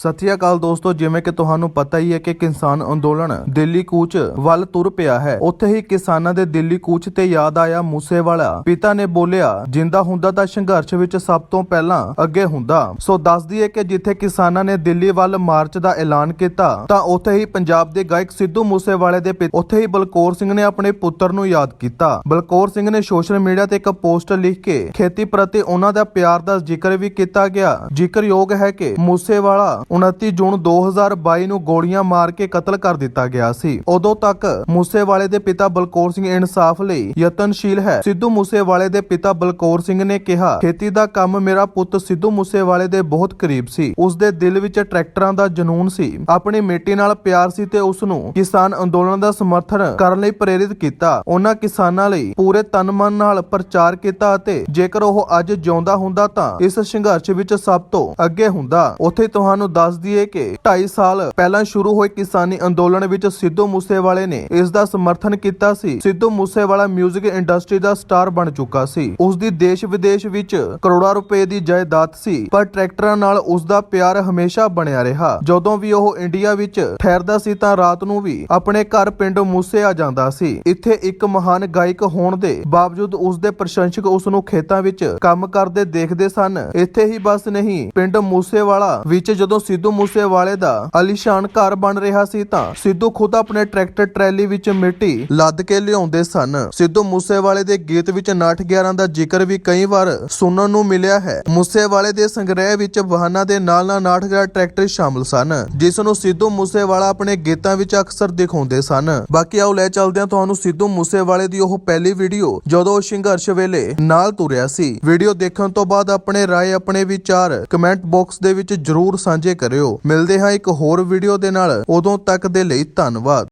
ਸਤਿ ਸ਼੍ਰੀ ਅਕਾਲ ਦੋਸਤੋ, ਜਿਵੇਂ ਕਿ ਤੁਹਾਨੂੰ ਪਤਾ ਹੀ ਹੈ ਕਿ ਕਿਸਾਨ ਅੰਦੋਲਨ ਦਿੱਲੀ ਕੂਚ ਵੱਲ ਤੁਰ ਪਿਆ ਹੈ। ਉੱਥੇ ਹੀ ਕਿਸਾਨਾਂ ਦੇ ਦਿੱਲੀ ਕੂਚ ਤੇ ਯਾਦ ਆਇਆ ਮੂਸੇਵਾਲਾ। ਪਿਤਾ ਨੇ ਬੋਲਿਆ, ਜਿੰਦਾ ਹੁੰਦਾ ਤਾਂ ਸੰਘਰਸ਼ ਵਿੱਚ ਸਭ ਤੋਂ ਪਹਿਲਾਂ ਅੱਗੇ ਹੁੰਦਾ। ਸੋ ਦੱਸ ਦਈਏ ਕਿ ਜਿੱਥੇ ਕਿਸਾਨਾਂ ਨੇ ਦਿੱਲੀ ਵੱਲ ਮਾਰਚ ਦਾ ਐਲਾਨ ਕੀਤਾ, ਤਾਂ ਉੱਥੇ ਹੀ ਪੰਜਾਬ ਦੇ ਗਾਇਕ ਸਿੱਧੂ ਮੂਸੇਵਾਲੇ ਦੇ ਉੱਥੇ ਹੀ ਬਲਕੌਰ ਸਿੰਘ ਨੇ ਆਪਣੇ ਪੁੱਤਰ ਨੂੰ ਯਾਦ ਕੀਤਾ। ਬਲਕੌਰ ਸਿੰਘ ਨੇ ਸੋਸ਼ਲ ਮੀਡੀਆ ਤੇ ਇੱਕ ਪੋਸਟ ਲਿਖ ਕੇ ਖੇਤੀ ਪ੍ਰਤੀ ਉਹਨਾਂ ਦਾ ਪਿਆਰ ਦਾ ਜ਼ਿਕਰ ਵੀ ਕੀਤਾ ਗਿਆ। ਜ਼ਿਕਰਯੋਗ ਹੈ ਕਿ ਮੂਸੇਵਾਲਾ 29 ਜੂਨ 2022 ਨੂੰ ਗੋਲੀਆਂ ਮਾਰ ਕੇ ਕਤਲ ਕਰ ਦਿੱਤਾ ਗਿਆ ਸੀ। ਉਦੋਂ ਤੱਕ ਮੂਸੇਵਾਲੇ ਦੇ ਪਿਤਾ ਬਲਕੌਰ ਸਿੰਘ ਇਨਸਾਫ ਲਈ ਯਤਨਸ਼ੀਲ ਹੈ। ਸਿੱਧੂ ਮੂਸੇਵਾਲੇ ਦੇ ਪਿਤਾ ਬਲਕੌਰ ਸਿੰਘ ਨੇ ਕਿਹਾ, ਖੇਤੀ ਦਾ ਕੰਮ ਮੇਰਾ ਪੁੱਤ ਸਿੱਧੂ ਮੂਸੇਵਾਲੇ ਦੇ ਬਹੁਤ ਕਰੀਬ ਸੀ। ਉਸ ਦੇ ਦਿਲ ਵਿੱਚ ਟਰੈਕਟਰਾਂ ਦਾ ਜਨੂਨ ਸੀ। ਆਪਣੀ ਮਿੱਟੀ ਨਾਲ ਪਿਆਰ ਸੀ ਤੇ ਉਸ ਨੂੰ ਕਿਸਾਨ ਅੰਦੋਲਨ ਦਾ ਸਮਰਥਨ ਕਰਨ ਲਈ ਪ੍ਰੇਰਿਤ ਕੀਤਾ। ਉਹਨਾਂ ਕਿਸਾਨਾਂ ਲਈ ਪੂਰੇ ਤਨ ਮਨ ਨਾਲ ਪ੍ਰਚਾਰ ਕੀਤਾ ਅਤੇ ਜੇਕਰ ਉਹ ਅੱਜ ਜਿਉਂਦਾ ਹੁੰਦਾ ਤਾਂ ਇਸ ਸੰਘਰਸ਼ ਵਿੱਚ ਸਭ ਤੋਂ ਅੱਗੇ ਹੁੰਦਾ। ਉੱਥੇ ਤੁਹਾਨੂੰ ਦੱਸ ਦਈਏ ਕਿ 2.5 ਸਾਲ ਪਹਿਲਾਂ ਸ਼ੁਰੂ ਹੋਏ ਕਿਸਾਨੀ ਅੰਦੋਲਨ ਵਿੱਚ ਸਿੱਧੂ ਮੂਸੇਵਾਲੇ ਨੇ ਇਸ ਦਾ ਸਮਰਥਨ ਕੀਤਾ ਸੀ। ਸਿੱਧੂ ਮੂਸੇਵਾਲਾ 뮤직 ਇੰਡਸਟਰੀ ਦਾ ਸਟਾਰ ਬਣ ਚੁੱਕਾ ਸੀ। ਉਸ ਦੀ ਦੇਸ਼ ਵਿਦੇਸ਼ ਵਿੱਚ ਕਰੋੜਾਂ ਰੁਪਏ ਦੀ ਜਾਇਦਾਦ ਸੀ, ਪਰ ਟਰੈਕਟਰਾਂ ਨਾਲ ਉਸ ਦਾ ਪਿਆਰ ਹਮੇਸ਼ਾ ਬਣਿਆ ਰਿਹਾ। ਜਦੋਂ ਵੀ ਉਹ ਇੰਡੀਆ ਵਿੱਚ ਠਹਿਰਦਾ ਸੀ ਤਾਂ ਰਾਤ ਨੂੰ ਵੀ ਆਪਣੇ ਘਰ ਪਿੰਡ ਮੂਸੇ ਆ ਜਾਂਦਾ ਸੀ। ਇੱਥੇ ਇੱਕ ਮਹਾਨ ਗਾਇਕ ਹੋਣ ਦੇ ਬਾਵਜੂਦ ਉਸ ਦੇ ਪ੍ਰਸ਼ੰਸਕ ਉਸ ਨੂੰ ਖੇਤਾਂ ਵਿੱਚ ਕੰਮ ਕਰਦੇ ਦੇਖਦੇ ਸਨ। ਇੱਥੇ ਹੀ ਬਸ ਨਹੀਂ, ਪਿੰਡ ਮੂਸੇਵਾਲਾ ਵਿੱਚ ਜਦੋਂ ਸਿੱਧੂ ਮੂਸੇਵਾਲੇ ਦਾ ਅਲੀਸ਼ਾਨ ਘਰ ਬਣ ਰਿਹਾ ਸੀ ਤਾਂ ਸਿੱਧੂ ਖੁਦ ਆਪਣੇ ਟਰੈਕਟਰ ਟਰੈਲੀ ਵਿੱਚ ਮਿੱਟੀ ਲੱਦ ਕੇ ਲਿਆਉਂਦੇ ਸਨ। ਸਿੱਧੂ ਮੂਸੇਵਾਲੇ ਦੇ ਗੀਤ ਵਿੱਚ 911 ਦਾ ਜ਼ਿਕਰ ਵੀ ਕਈ ਵਾਰ ਸੁਣਨ ਨੂੰ ਮਿਲਿਆ ਹੈ। ਮੂਸੇਵਾਲੇ ਦੇ ਸੰਗ੍ਰਹਿ ਵਿੱਚ ਵਾਹਨਾਂ ਦੇ ਨਾਲ ਨਾਲ 911 ਟਰੈਕਟਰ ਸ਼ਾਮਲ ਸਨ, ਜਿਸ ਨੂੰ ਸਿੱਧੂ ਮੂਸੇਵਾਲਾ ਆਪਣੇ ਗੀਤਾਂ ਵਿੱਚ ਅਕਸਰ ਦਿਖਾਉਂਦੇ ਸਨ। ਬਾਕੀ ਆਓ ਲੈ ਚੱਲਦੇ ਹਾਂ ਤੁਹਾਨੂੰ ਸਿੱਧੂ ਮੂਸੇਵਾਲੇ ਦੀ ਉਹ ਪਹਿਲੀ ਵੀਡੀਓ, ਜਦੋਂ ਉਹ ਸੰਘਰਸ਼ ਵੇਲੇ ਨਾਲ ਤੁਰਿਆ ਸੀ। ਵੀਡੀਓ ਦੇਖਣ ਤੋਂ ਬਾਅਦ ਆਪਣੇ ਰਾਏ, ਆਪਣੇ ਵਿਚਾਰ ਕਮੈਂਟ ਬਾਕਸ ਦੇ ਵਿੱਚ ਜਰੂਰ ਸਾਂਝੇ ਕਰਿਓ। ਮਿਲਦੇ ਹਾਂ ਇੱਕ ਹੋਰ ਵੀਡੀਓ ਦੇ ਨਾਲ। ਉਦੋਂ ਤੱਕ ਦੇ ਲਈ ਧੰਨਵਾਦ।